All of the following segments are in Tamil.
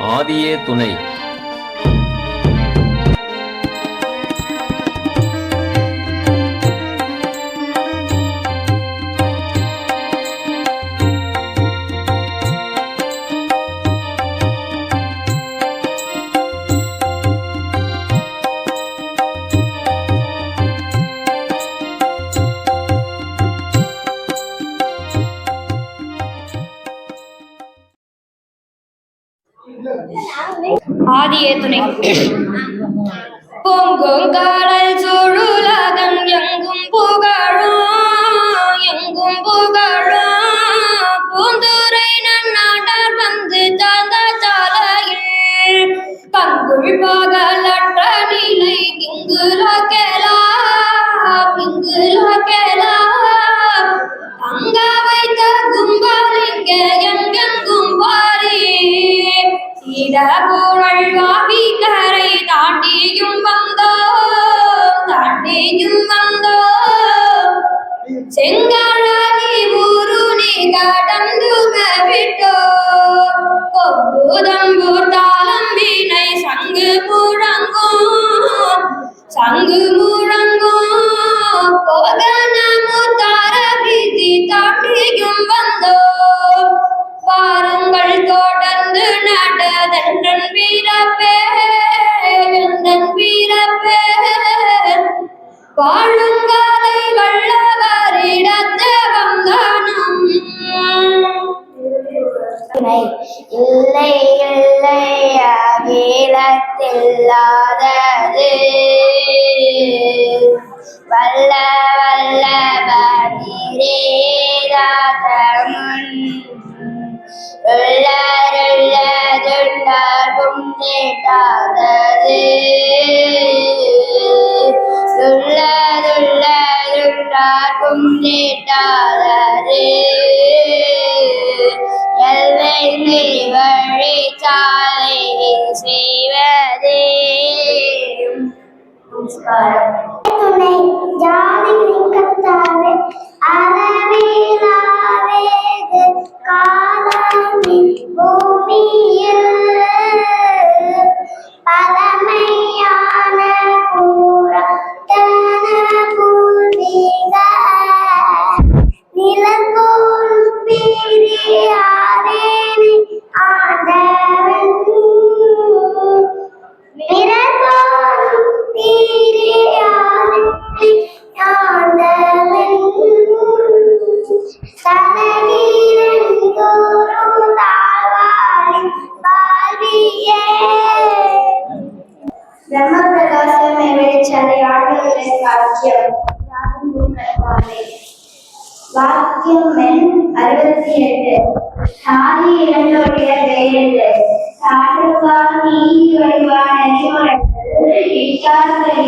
ஆதியே துணை. பகலற்ற நிலை இங்குல கேலா இங்குல கேலா அங்க வைத்த கும்பல் இங்க எங்கெங்கும் பாரி சீதபுரள் வாழுங்காலை வல்லவரிடத்த வந்தானம் இல்லை இல்லை அகிலத்தில்லாதது. வல்ல வல்ல பதிரேதாதமுன் உள்ளருள்ளதுள்ளார்க்கும் கேட்டாதது. உள்ளதுள்ளதுள்ளார்க்கும் கேட்டாதது எல்லை வழி சாலை செய்வதே. துணை ஜாதி கத்தாவே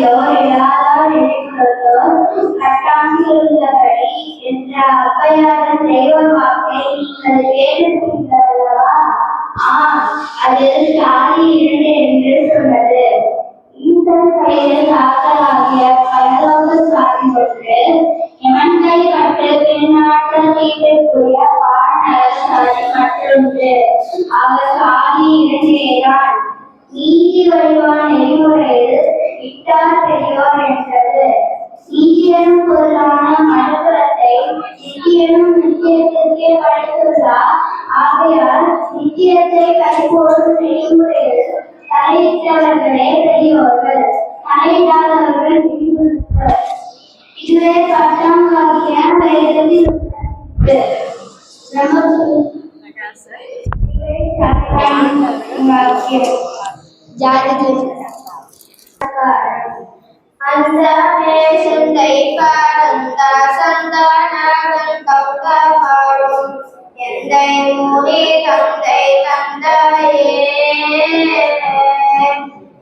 Lord. தலையிட்டவர்களே தலையிடாதவர்கள் இதுவே பட்டாங்காகிய பெயரில் அந்த சிந்தை பாடந்த சந்தானங்கள் கவுக பாடும் எந்தை மூடி தந்தை தந்தையே.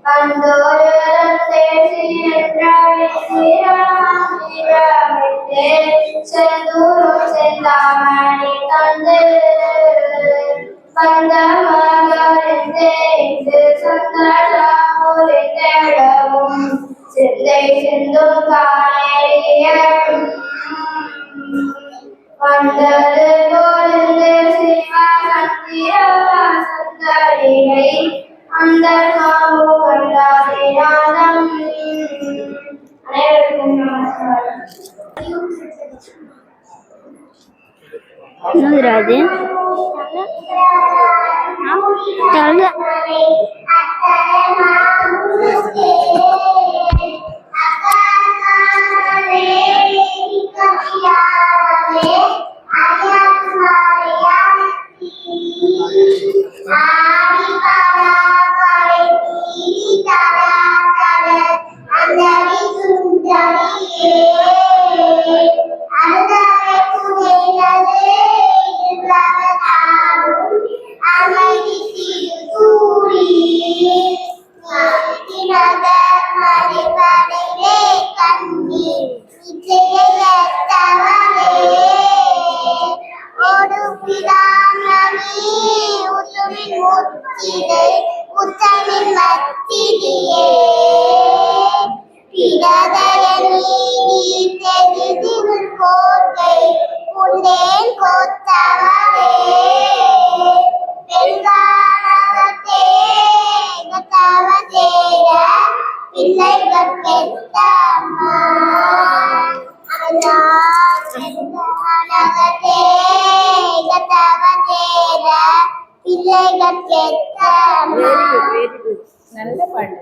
கந்தோரு தந்தை சீரமிட்டு செந்தூரு செந்தாமணி தந்து பந்தமகரிந்து சந்தனமும் சிந்தை சிந்தும் காணேரியும் வந்த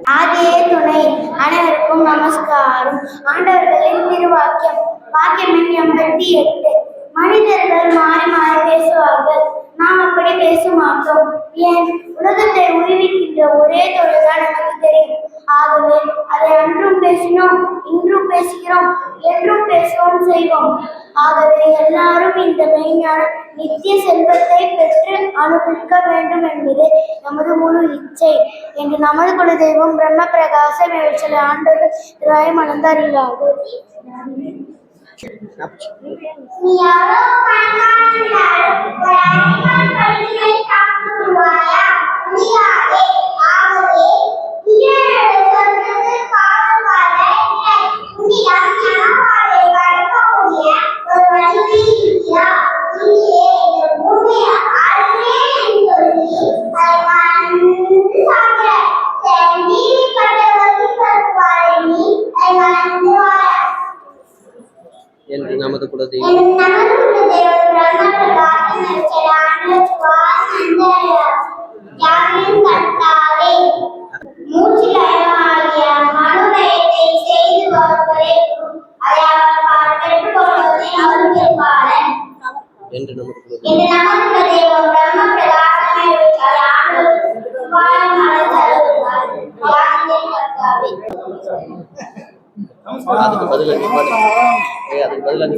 ஆதியே துணை அனைவருக்கும் நமஸ்காரம். ஆண்டவர்களின் திருவாக்கியம் வாக்கியம் எண் எண்பத்தி எட்டு. மனிதர்கள் மாறி மாறி பேசுவார்கள். நாம் அப்படி பேச மாட்டோம். ஏன்? உலகத்தை உருவிக்கின்ற ஒரே தொழில்தான் நமக்கு தெரியும். ஆகவே அதை அன்றும் பேசினோம் இன்றும் பேசுகிறோம் என்றும் பேசுவோம் செய்வோம். ஆகவே எல்லாரும் இந்த மெய்ஞான நித்திய செல்வத்தை பெற்று அனுபவிக்க வேண்டும் என்பது நமது முழு இச்சை என்று நமது குல தெய்வம் பிரம்ம பிரகாசம் சில ஆண்டவர் திராயம் மணந்தாரில்லாது நீயாரோ ஆகவே பதிலா நீ பாடு ஏய், அதுக்கு பதிலா நீ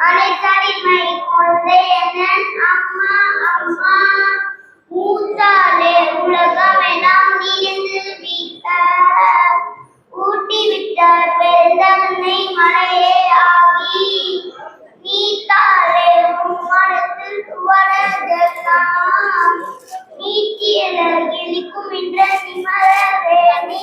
அலைக்கடிமை கொண்டேனன் அம்மா அம்மா மூத்தாலே உலகமெல்லாம் நீண்டு விட்ட ஊட்டி விட்டார் பெருந்தன்னை மழையே ஆகி நீத்தாலே உம்மனத்தில் துவரதெல்லாம் நீட்டியலர் எலிக்கும் என்ற நிமரவே நீ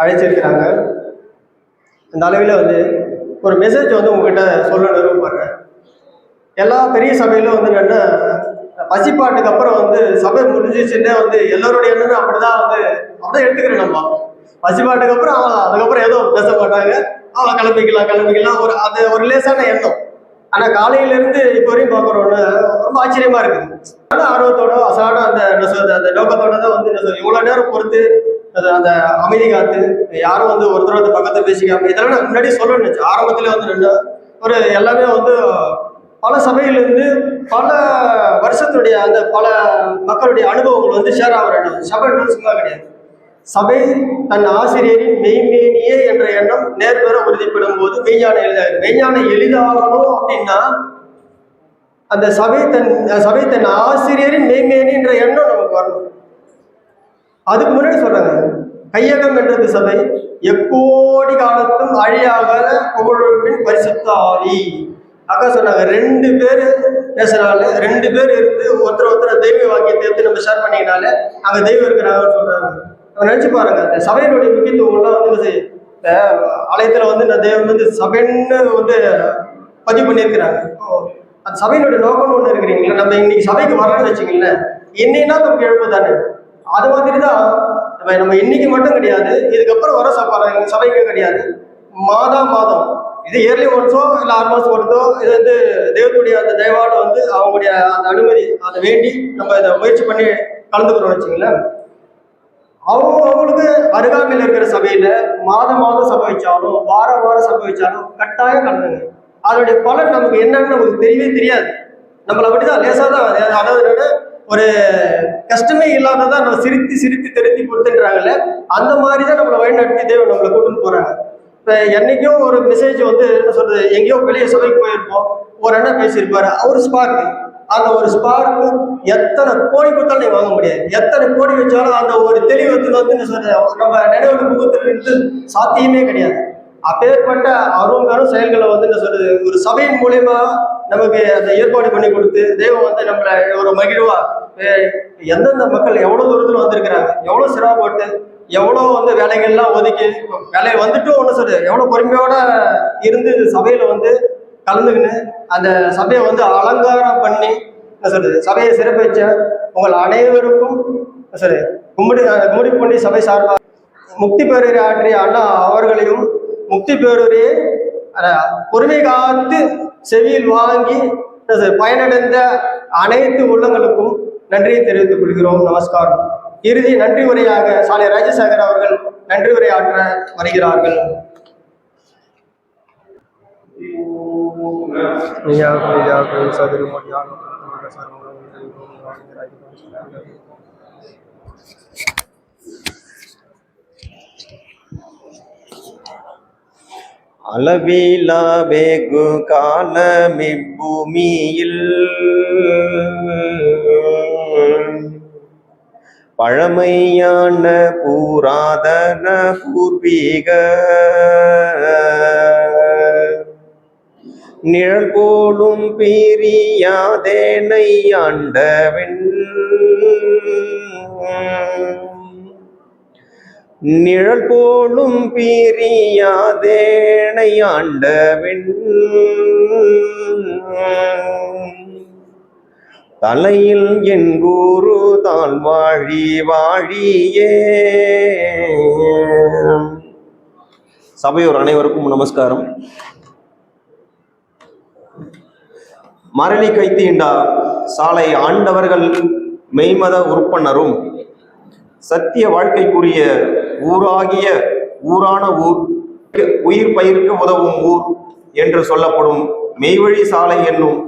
அழைச்சிருக்கிறாங்க. இந்த அளவில் வந்து ஒரு மெசேஜ் வந்து உங்ககிட்ட சொல்ல விரும்பப்படுறேன் எல்லா பெரிய சபையிலும் வந்து என்னென்ன பசிப்பாட்டுக்கு அப்புறம் வந்து சபை முடிஞ்சிச்சுன்னே வந்து எல்லோருடைய எண்ணமும் அப்படிதான் வந்து அப்படிதான் எடுத்துக்கிறேன் நம்ம. பசிப்பாட்டுக்கு அப்புறம் அவன் அதுக்கப்புறம் ஏதோ பேச மாட்டாங்க. அவன் கிளம்பிக்கலாம் கிளம்பிக்கலாம். ஒரு அது ஒரு லேசான எண்ணம். ஆனால் காலையிலேருந்து இப்போ வரையும் பார்க்குறோன்னு ரொம்ப ஆச்சரியமா இருக்குது. ஆனா ஆர்வத்தோட அசாட அந்த என்ன சொல்றது அந்த நோக்கத்தோட தான் வந்து என்ன சொல்றது நேரம் பொறுத்து அது அந்த அமைதி காத்து யாரும் வந்து ஒருத்தர் வந்து பக்கத்துல பேசிக்காம இதெல்லாம் நான் முன்னாடி சொல்ல நினைச்சேன். ஆரம்பத்துல வந்து என்ன ஒரு எல்லாமே வந்து பல சபையிலிருந்து பல வருஷத்துடைய அந்த பல மக்களுடைய அனுபவங்கள் வந்து ஷேர் ஆகிற இடம் சபை சும்மா கிடையாது. சபை தன் ஆசிரியரின் மெய்மேனியே என்ற எண்ணம் நேர்பெற உறுதிப்படும் போது மெய்ஞான எளிதாக மெய்ஞான எளிதாகணும் அப்படின்னா அந்த சபை தன் சபை தன் ஆசிரியரின் மெய்மேனி என்ற எண்ணம் நமக்கு வரணும். அதுக்கு முன்னாடி சொல்றாங்க. கையகம் என்றது சபை. எக்கோடி காலத்தும் அழியாக புகழப்பின் பரிசுத்த ஆவி அக்கா சொன்னாங்க ரெண்டு பேர் பேசுறாங்க. ரெண்டு பேர் இருந்து ஒருத்தர் ஒருத்தர் தெய்வ வாக்கியத்தை எடுத்து நம்ம ஷேர் பண்ணிக்கனால அங்க தெய்வம் இருக்கிறாங்கன்னு சொல்றாங்க. நம்ம நினைச்சு பாருங்க அந்த சபையினுடைய முக்கியத்துவம்லாம் வந்து என்ன ஆலயத்துல வந்து இந்த தெய்வம் வந்து சபைன்னு வந்து பதிவு பண்ணியிருக்கிறாங்க. ஓ, அந்த சபையினுடைய நோக்கம்னு ஒண்ணு இருக்கிறீங்களா நம்ம இன்னைக்கு சபைக்கு வரணும்னு வச்சுங்களேன் என்னைன்னா நமக்கு எழுப்பு தானே? அது மாதிரி தான் நம்ம நம்ம இன்னைக்கு மட்டும் கிடையாது இதுக்கப்புறம் வர சபை எங்க கிடையாது. மாதா மாதம். இது இயர்லி ஒன்ஸோ இல்லை ஆறு மாதம் ஒன்ஸோ இது வந்து தெய்வத்துடைய அந்த தெய்வாட வந்து அவங்களுடைய அந்த அனுமதி அதை வேண்டி நம்ம இதை முயற்சி பண்ணி கலந்துக்கிறோம்னு வச்சுங்களேன் அவங்க அவங்களுக்கு அருகாமையில் இருக்கிற சபையில மாதம் மாதம் சபை வச்சாலும் வார வாரம் சபை வச்சாலும் கட்டாயம் கலந்துங்க. அதனுடைய பலன் நமக்கு என்னன்னு நமக்கு தெரியவே தெரியாது. நம்மளை அப்படிதான் லேசாக தான் அதாவது என்னன்னா, ஒரு கஷ்டமே இல்லாததா நம்ம சிரித்து சிரித்து திருத்தி கொடுத்துன்றாங்கல்ல அந்த மாதிரி தான் நம்மளை வழிநடத்தி தேவன் நம்மளை கூட்டின்னு போறாங்க. இப்போ என்னைக்கும் ஒரு மெசேஜ் வந்து என்ன சொல்றது எங்கேயோ வெளியே சபைக்கு போயிருப்போம் ஒரு அண்ணன் பேசியிருப்பாரு அவர் ஸ்பார்க் அந்த ஒரு ஸ்பார்க்கு எத்தனை கோடி கொடுத்தாலும் நீ வாங்க முடியாது. எத்தனை கோடி வச்சாலும் அந்த ஒரு தெளிவு வந்து என்ன நம்ம நினைவு முகத்திலிருந்து சாத்தியமே கிடையாது. அப்பேற்பட்ட அரும்பெரும் செயல்களை வந்து என்ன சொல்றது ஒரு சபையின் மூலயமா நமக்கு அந்த ஏற்பாடு பண்ணி கொடுத்து தெய்வம் வந்து நம்மளை ஒரு மகிழ்வா எந்தெந்த மக்கள் எவ்வளவு தூரத்துல வந்திருக்கிறாங்க? எவ்வளவு சிரமப்பட்டு எவ்வளவு வந்து வேலைகள்லாம் ஒதுக்கி வேலையை வந்துட்டு ஒண்ணு சொல்லு எவ்வளவு பொறுமையோட இருந்து சபையில் சபையில வந்து கலந்துக்கின்னு அந்த சபையை வந்து அலங்காரம் பண்ணி என்ன சொல்றது சபையை சிறப்பிச்ச உங்கள் அனைவருக்கும் சரி சொல்றது கும்பிடி பண்ணி சபை சார்பாக முக்தி பேரூரை ஆற்றிய அண்ணா அவர்களையும் முக்தி பேரூரையை பொறுமை காத்து செவியில் வாங்கி பயனடைந்த அனைத்து உள்ளங்களுக்கும் நன்றியை தெரிவித்துக் கொள்கிறோம் நமஸ்காரம் இறுதி நன்றி உரையாக சாலை ராஜசேகர் அவர்கள் நன்றி உரையாற்ற வருகிறார்கள் அளவிலா வெகு காலமிப்பூமியில் பழமையான பூராதன பூர்வீக நிழல் போலும் பிரியாதேனை ஆண்டவன். நிழல் போலும் பிரியாதேனை ஆண்டவன் தலையில் என் குரு தான் வாழி வாழியே. சபையோர் அனைவருக்கும் நமஸ்காரம். மரணி கைத்தீண்டா சாலை ஆண்டவர்கள் மெய்மத உறுப்பினரும் சத்திய வாழ்க்கைக்குரிய ஊராகிய ஊரான ஊர் உயிர் பயிருக்கு உதவும் ஊர் என்று சொல்லப்படும் மெய்வழி சாலை என்னும்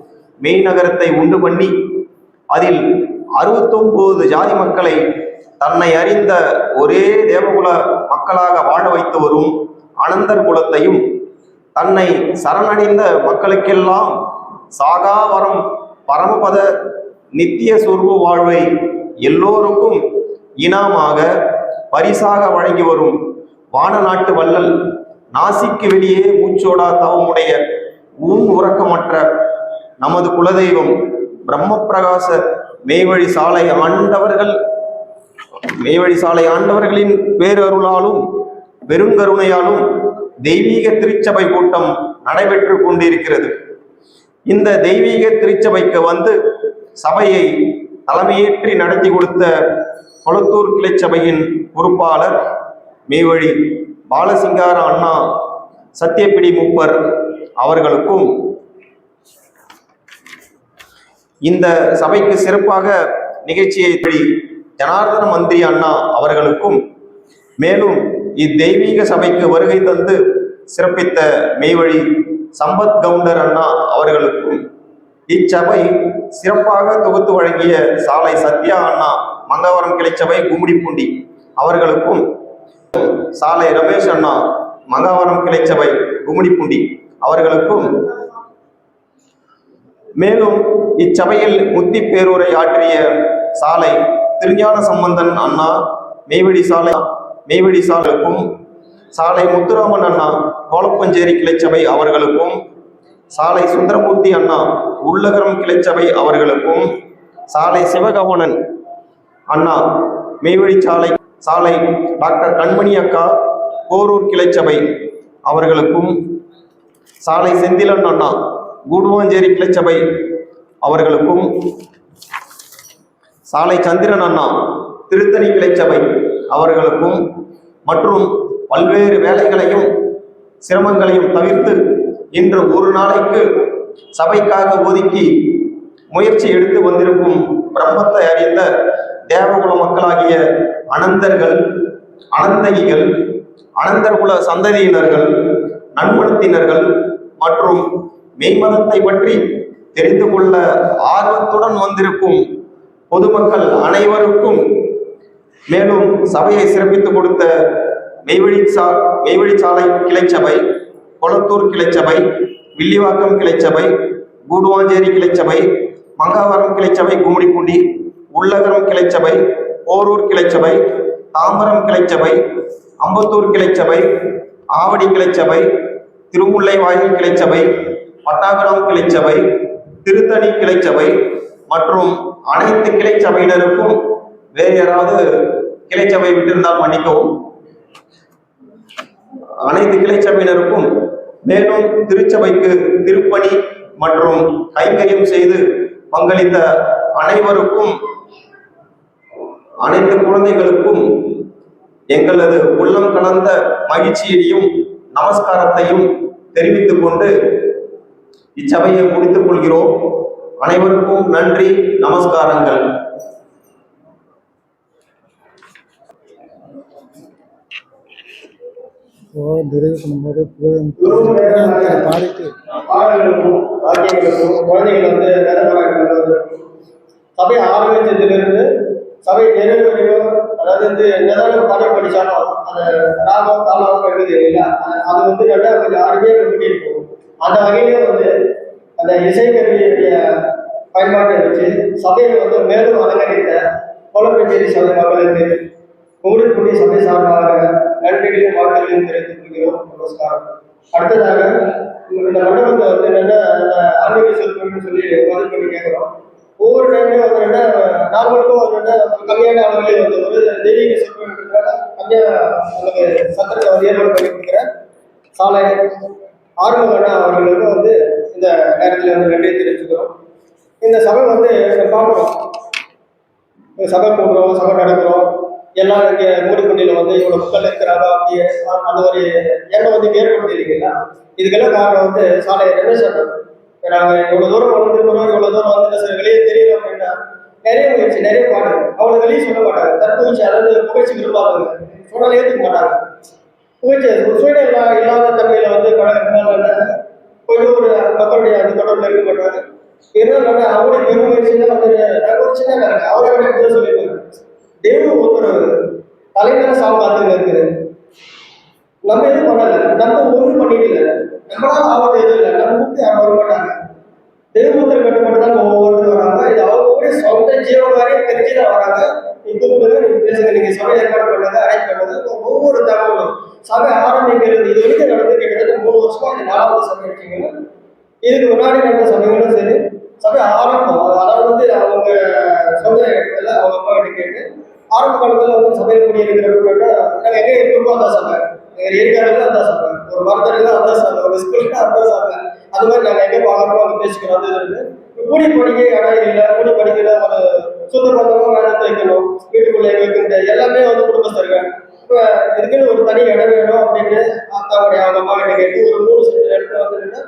மெய்நகரத்தை உண்டு பண்ணி அதில் அறுபத்தொன்பது ஜாதி மக்களை தன்னை அறிந்த ஒரே தேவகுல மக்களாக வாழ வைத்து வரும் அனந்தர் குலத்தையும் தன்னை சரணடைந்த மக்களுக்கெல்லாம் சாகாவரம் பரமபத நித்திய சொர்வு வாழ்வை எல்லோருக்கும் இனாமாக பரிசாக வழங்கி வரும் வான நாட்டு வள்ளல் நாசிக்கு வெளியே மூச்சோடா தவமுடைய ஊன் உறக்கமற்ற நமது குலதெய்வம் பிரம்மப்பிரகாச மேய்வழி சாலை ஆண்டவர்கள் மேய்வழி சாலை ஆண்டவர்களின் பேரருளாலும் பெருங்கருணையாலும் தெய்வீக திருச்சபை கூட்டம் நடைபெற்று கொண்டிருக்கிறது. இந்த தெய்வீக திருச்சபைக்கு வந்து சபையை தலைமையேற்றி நடத்தி கொடுத்த கொளத்தூர் கிளைச்சபையின் பொறுப்பாளர் மேவழி பாலசிங்கார அண்ணா சத்தியப்பிடி மூப்பர் அவர்களுக்கும் இந்த சபைக்கு சிறப்பாக நிகழ்ச்சியை படி ஜனார்தன மந்திரி அண்ணா அவர்களுக்கும் மேலும் இத்தெய்வீக சபைக்கு வருகை தந்து சிறப்பித்த மெய்வழி சம்பத் கவுண்டர் அண்ணா அவர்களுக்கும் இச்சபை சிறப்பாக தொகுத்து வழங்கிய சாலை சத்யா அண்ணா மங்கவரம் கிளைச்சபை கும்மிடிப்பூண்டி அவர்களுக்கும் சாலை ரமேஷ் அண்ணா மங்கவரம் கிளைச்சபை கும்மிடிப்பூண்டி அவர்களுக்கும் மேலும் இச்சபையில் முத்தி பேரூரை ஆற்றிய சாலை திருஞான சம்பந்தன் அண்ணா மெய்வழி சாலை மெய்வழி சாலைக்கும் சாலை முத்துராமன் அண்ணா கோலப்பஞ்சேரி கிளைச்சபை அவர்களுக்கும் சாலை சுந்தரமூர்த்தி அண்ணா உள்ளகரம் கிளைச்சபை அவர்களுக்கும் சாலை சிவகவனன் அண்ணா மேவழி சாலை சாலை டாக்டர் கண்மணி அக்கா போரூர் கிளைச்சபை. அவர்களுக்கும் சாலை செந்திலன் அண்ணா கூடுவாஞ்சேரி கிளைச்சபை. அவர்களுக்கும் சாலை சந்திரன் அண்ணா திருத்தணி கிளைச்சபை. அவர்களுக்கும் மற்றும் பல்வேறு வேலைகளையும் சிரமங்களையும் தவிர்த்து இன்று ஒரு நாளைக்கு சபைக்காக ஒதுக்கி முயற்சி எடுத்து வந்திருக்கும் பிரம்மத்தை அறிந்த தேவகுல மக்களாகிய அனந்தர்கள் அனந்தகிகள் அனந்தர்குல சந்ததியினர்கள் நன்மனத்தினர்கள் மற்றும் மெய்மதத்தை பற்றி தெரிந்து கொள்ள ஆர்வத்துடன் வந்திருக்கும் பொதுமக்கள் அனைவருக்கும் மேலும் சபையை சிறப்பித்து கொடுத்த மெய்வழிச்சா சா கிளைச்சபை கொளத்தூர் கிளைச்சபை வில்லிவாக்கம் கிளைச்சபை கூடுவாஞ்சேரி கிளைச்சபை மங்காவரம் கிளைச்சபை கும்மிடிப்பூண்டி உள்ளகரம் கிளைச்சபை போரூர் கிளைச்சபை தாம்பரம் கிளைச்சபை அம்பத்தூர் கிளைச்சபை ஆவடி கிளைச்சபை திருமுல்லை வாயில் கிளைச்சபை பட்டாபுரம் கிளைச்சபை திருத்தணி கிளைச்சபை மற்றும் அனைத்து கிளைச்சபையினருக்கும் வேறு யாராவது கிளைச்சபை விட்டிருந்தால் மன்னிக்கவும். அனைத்து கிளைச்சபையினருக்கும் மேலும் திருச்சபைக்கு திருப்பணி மற்றும் கைங்கரியம் செய்து பங்களித்த அனைவருக்கும் அனைத்து குழந்தைகளுக்கும் எங்களது உள்ளம் கலந்த மகிழ்ச்சியையும் நமஸ்காரத்தையும் தெரிவித்துக் கொண்டு இச்சபையை முடித்துக் கொள்கிறோம். அனைவருக்கும் நன்றி நமஸ்காரங்கள். நிறைவு பண்ணும்போது பாடிட்டு. பாடல்களுக்கும் வாக்கியங்களுக்கும் குழந்தைகள் வந்து சபை ஆரம்பிச்சதிலிருந்து சபை நிறைவேறையோ அதாவது வந்து என்னதான் பாடம் படிச்சாலும் அந்த ராகம் தாளம் இருக்குது இல்லையா? அது- வந்து நல்லா கொஞ்சம் அருமையாக பண்ணியிருக்கும் அந்த வகையிலே வந்து அந்த இசைக்கருவியுடைய பயன்பாட்டை வச்சு சபையை வந்து மேலும் அலங்கரித்த கோலப்பேச்சேரி சபை மக்களுக்கு குமுடிக்குடி சபை சார்பாக நன்றிகளையும் வாழ்த்துகளையும் தெரிவித்துக் கொள்கிறோம். நமஸ்காரம். அடுத்ததாக இந்த மண்டபத்தை வந்து என்னென்ன அந்த ஆன்மீக சொற்பொழிவுன்னு சொல்லி பதில் பண்ணி கேட்குறோம். ஒவ்வொரு டைமே வந்து என்ன நார்மலுக்கும் வந்து என்ன கம்மியான அளவிலே வந்து ஒரு தெய்வீக சொற்பொழிவுன்றதுனால கம்மியாக நமக்கு சத்திரத்தை வந்து ஏற்பாடு பண்ணி கொடுக்குறேன் சாலை ஆர்வம் அவர்களுக்கு வந்து இந்த நேரத்தில் வந்து நன்றியை தெரிவிச்சுக்கிறோம். இந்த சபை வந்து பார்க்குறோம் சபை போடுறோம் சபை நடக்கிறோம் எல்லாம் இங்கே மூடிக்குண்டியில் வந்து இவ்வளோ மக்கள் இருக்கிறாங்க அப்படி அந்த ஒரு எண்ணம் வந்து ஏற்படுத்தியிருக்கீங்களா இதுக்கெல்லாம் காரணம் வந்து சாலை ரமேஷ் அண்ணன் நாங்கள் இவ்வளோ தூரம் வந்திருக்கிறோம் இவ்வளோ தூரம் வந்து சரி வெளியே தெரியல அப்படின்னா நிறைய முயற்சி நிறைய பாடுங்க அவ்வளோ வெளியே சொல்ல மாட்டாங்க. தற்பூச்சி அதாவது புகழ்ச்சி விரும்பாங்க சொன்னால் ஏற்றுக்க மாட்டாங்க. புகழ்ச்சி சூழ்நிலை இல்லா இல்லாத தன்மையில வந்து பழகிறதுனால என்ன கொஞ்சம் ஒரு மக்களுடைய அந்த தொடர்பில் இருக்க மாட்டாங்க இருந்தாலும் அவருடைய பெருமுயற்சியில வந்து நாங்கள் ஒரு சின்ன அவரை விட சொல்லியிருக்காங்க. தெய்வம் ஒருத்தர் தலைமையில சாவு காத்துங்க இருக்குது நம்ம எதுவும் பண்ணல. நம்ம ஒன்றும் பண்ணிடல நம்மளால அவங்க எதுவும் இல்லை. நம்ம கூப்பிட்டு யாரும் வர மாட்டாங்க. தெய்வத்தில் கட்டுப்பட்டு தான் ஒவ்வொருத்தர் வராங்க. இது கூட சொந்த ஜீவகாரியம் தெரிஞ்சு தான் வராங்க. நீ கூப்பிடுங்க நீங்க பேசுங்க. நீங்க சபை ஏற்பாடு பண்ணது அரேஞ்ச் பண்ணது ஒவ்வொரு தகவலும். சபை ஆரம்பிக்கிறது இது வரைக்கும் நடந்து கிட்டத்தட்ட மூணு வருஷமா இது நாலாவது சபை இருக்கீங்க இதுக்கு முன்னாடி நடந்த சபைகளும் சரி. சபை ஆரம்பம். அதாவது வந்து அவங்க சொந்த இடத்துல அவங்க அப்பா கிட்ட கேட்டு ஆரம்ப காலத்துல வந்து சபையில் குடியிருக்கிறவங்க நாங்கள் எங்கே இருக்கிறோமோ அந்த சபை. எங்க ஏரியாவில் அதான் சாப்பிடுவேன் ஒரு மரத்தடியில் அதான் சாப்பிடுவேன் ஒரு ஸ்கூலுக்கு அதான் சாப்பிடுவேன் அது மாதிரி நாங்கள் எங்கே பார்க்கறோமோ அங்கே பேசிக்கிறோம். அது இருக்கு கூடி படிக்க இடம் இல்லை கூடி படிக்கல ஒரு சுத்த பந்தமாக வேலை வைக்கணும். வீட்டுக்குள்ளே வைக்கின்ற எல்லாமே வந்து குடும்பஸ்தர்கள். இப்போ இதுக்குன்னு ஒரு தனி இடம் வேணும் அப்படின்னு அத்தாவுடைய அவங்க அம்மா கிட்ட கேட்டு ஒரு மூணு சென்ட் இடத்துல வந்துட்டு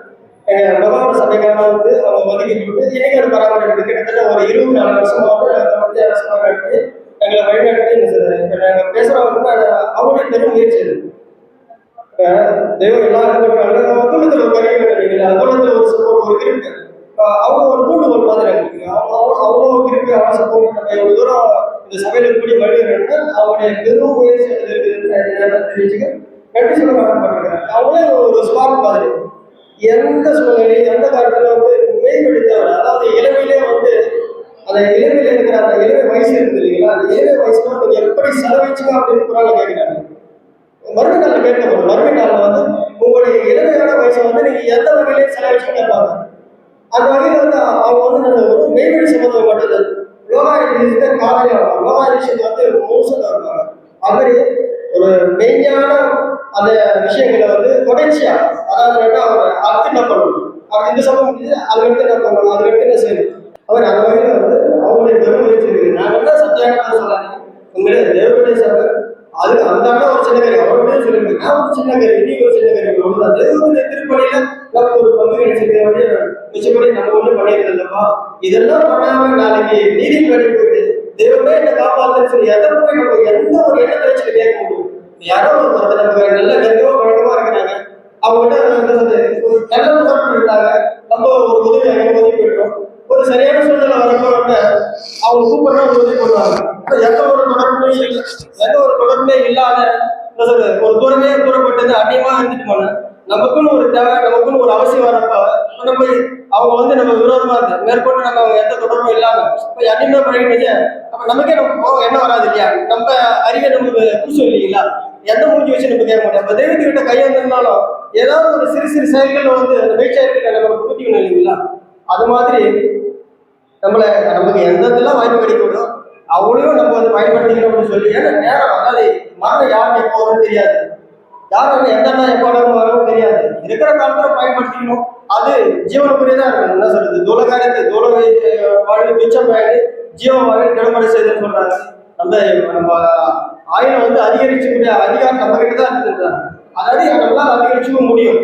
எங்கள் மகாபுர சபைக்காக வந்து அவங்க ஒதுக்கி கொடுத்து இன்னைக்கு பராமரிப்பு கிட்டத்தட்ட ஒரு இருபது நாலு வருஷமா வந்து மத்திய அரசாங்கம் எங்களை வழிநடத்தி இந்த ச- இப்ப நாங்க பேசுறோம் வந்து அவங்களுடைய பெரும் முயற்சி இது. தெய்வம் எல்லாருக்கும் இடத்துல அங்குலத்தில் ஒரு கருவி இல்லை ஒரு சப்போர்ட் ஒரு இருக்கு அவங்க ஒரு தூண்டுகோல் மாதிரி இருக்கு அவங்க அவங்க அவங்க இருக்கு அவங்க சப்போர்ட் நம்ம எவ்வளவு தூரம் இந்த சபையில கூடிய வழிகிறேன்னு அவங்களுடைய பெரும் முயற்சி தெரிஞ்சுக்க நன்றி சொல்ல கடமைப்பட்டிருக்காங்க அவங்களே ஒரு ஸ்பாட் மாதிரி எந்த சூழ்நிலையும் எந்த காலத்துல வந்து மேம்படுத்தவர் அதாவது இளமையிலே வந்து அந்த இளமையில இருக்கிற அந்த இளமை வயசு இருக்குது இல்லைங்களா? அந்த இளமை வயசுல நீங்க எப்படி செலவழிச்சுங்க அப்படின்னு குரால கேட்கிறாங்க. மறுமை நாள் கேட்கப்படும் மறுமை நாள்ல வந்து உங்களுடைய இளமையான வயசை வந்து நீங்க எந்த வகையிலே செலவழிச்சு கேட்பாங்க அந்த வகையில் வந்து அவங்க வந்து நம்ம ஒரு மெய்வெளி சம்பந்தம் மட்டும் லோகாயுத காலையில வருவாங்க லோகாயுஷத்தை வந்து மோசம் வருவாங்க அது மாதிரி ஒரு மெய்ஞான அந்த விஷயங்களை வந்து தொடர்ச்சியா அதாவது என்னன்னா அவர் அடுத்து என்ன பண்ணணும் அப்படி இந்த சம்பவம் முடிஞ்சு அதை எடுத்து என்ன பண்ணணும் அது எடுத்து என்ன செய்யணும் அவர் அந்த வகையில் வந்து அவங்களுடைய பெருமை வச்சிருக்கு நான் என்ன சத்தியான சொல்லாங்க உங்களுடைய தேவனுடைய சபை அது அந்த அண்ணா ஒரு சின்ன கறி அவருடைய சொல்லுங்க. நான் ஒரு சின்ன கறி நீங்க ஒரு சின்ன கறி அவ்வளவுதான் தேவனுடைய திருப்பணியில நமக்கு ஒரு பங்கு கிடைச்சிருக்க மிச்சப்படி நம்ம ஒண்ணு பண்ணிடுறது இதெல்லாம் பண்ணாம நாளைக்கு நீதி படி போயிட்டு தேவனே என்ன காப்பாத்துன்னு சொல்லி எதை போய் நம்ம எந்த ஒரு எண்ணத்தை வச்சு கேட்க முடியும் யாரோ ஒரு ஒருத்தர் நமக்கு நல்ல கருவோ பழக்கமா இருக்கிறாங்க. அவங்க என்ன சொல்றது நல்ல உதாரணம் நம்ம ஒரு உதவி அங்கே உதவி பெற்றோம் ஒரு சரியான சூழ்நிலை வரப்போறப்ப அவங்க கூப்பிடுறா உதவி பண்ணுவாங்க. எந்த ஒரு தொடர்புமே இல்லை. எந்த ஒரு தொடர்புமே இல்லாத ஒரு தூரமே தூரப்பட்டது அதிகமாக இருந்துட்டு போனேன் நமக்குன்னு ஒரு தேவை நமக்குன்னு ஒரு அவசியம் வரப்ப நம்ம அவங்க வந்து நம்ம விரோதமா இருக்கு. மேற்கொண்டு நம்ம அவங்க எந்த தொடர்பும் இல்லாம இப்ப அந்நியமா பழகினீங்க அப்ப நமக்கே நம்ம போக என்ன வராது இல்லையா? நம்ம அறிவை நமக்கு புதுசு இல்லைங்களா? எந்த மூஞ்சி வச்சு நம்ம கேட்க முடியும்? அப்ப தெய்வத்துக்கிட்ட கையெழுந்தாலும் ஏதாவது ஒரு சிறு சிறு செயல்கள் வந்து அந்த வீழ்ச்சியாக நம்ம புத்திக்கணும் இல்லைங்களா? அது மாதிரி நம்மள நமக்கு எந்த இதெல்லாம் வாய்ப்பு கிடைக்கணும் அவங்களையும் நம்ம வந்து பயன்படுத்திக்கணும் அப்படின்னு சொல்லி ஏன்னா நேரம் அதாவது மரணம் யாருக்கு எப்போ வரும்னு தெரியாது. யார் வந்து எந்த நேரம் எப்போ வரும் வரவும் தெரியாது. இருக்கிற காலத்துல பயன்படுத்திக்கணும். அது ஜீவனுக்குரியதா இருக்கும் என்ன சொல்றது? துலகாரத்து துல வாழ்வு மிச்சம் வாழ்வு ஜீவ வாழ்வு திறமடை செய்துன்னு சொல்றாங்க. அந்த நம்ம ஆயுள் வந்து அதிகரிச்சுக்கூடிய அதிகாரம் நம்ம கிட்ட தான் இருக்குதுங்களா அதாவது நல்லா அதிகரிச்சுக்க முடியும்.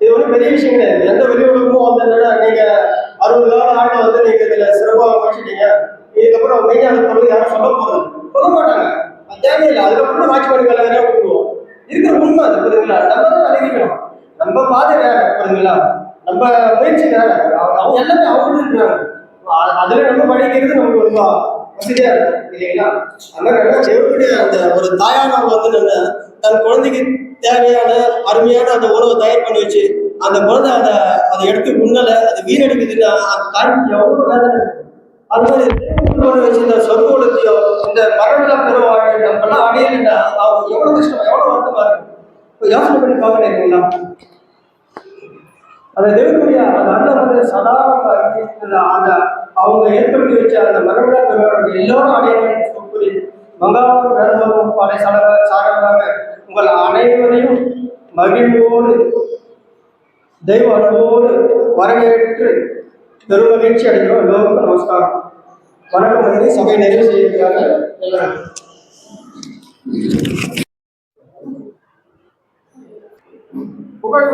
இது ஒன்றும் பெரிய விஷயம் கிடையாது. எந்த வெளி வந்து என்னன்னா நீங்க அறுபது நாள் ஆண்டு வந்து நீங்க இதுல சிறப்பாக வச்சுட்டீங்க இதுக்கப்புறம் மெய்ஞான பொருள் யாரும் சொல்ல போறது சொல்ல மாட்டாங்க. அது தேவையில்லை. அதுக்கப்புறம் வாட்ச்மேன் பண்ணி கலைஞரே விட்டுருவோம் இருக்கிற உண்மை அது புரியுதுங்களா நம்ம தான் அடைக்கணும் நம்ம பாதை வேற புரியுதுங்களா நம்ம முயற்சி வேற. அவங்க எல்லாமே அவங்க இருக்கிறாங்க. அதுல நம்ம படிக்கிறது நமக்கு ரொம்ப வசதியா இருக்கு இல்லைங்களா? அதனால தேவனுடைய அந்த ஒரு தாயானவங்க வந்து நம்ம தன் குழந்தைக்கு தேவையான அருமையான அந்த உணவை தயார் பண்ணி வச்சு அந்த குழந்தை அதை அதை எடுத்து உண்ணல அது வீணடிக்குதுன்னா அந்த தாய்க்கு எவ்வளவு வேதனை அது மாதிரி வச்சு இந்த சொர்க்கோலத்தையோ இந்த மரணம் பெற நம்மளாம் அடையலைன்னா அவங்க எவ்வளவு கஷ்டம் எவ்வளவு வருத்தமா இருக்கு யோசனை பண்ணி பார்க்கணும் இல்லைங்களா? அந்த தேவனுடைய அந்த அண்ணன் வந்து சதாரணமாக அந்த அவங்க ஏற்படுத்தி வச்ச அந்த மரபுட பெறுவார்கள் எல்லோரும் அடையணும் சொல்லி மங்காவும் வேதமும் படை சார சாரமாக உங்கள் அனைவரையும் மகிழ்வோடு தெய்வ அன்போடு வரவேற்று பெருமகிழ்ச்சி அடைகிறோம். எல்லோருக்கும் நமஸ்காரம். வணக்கம் வந்து சபை நிறைவு செய்கிறார்கள் புகழ்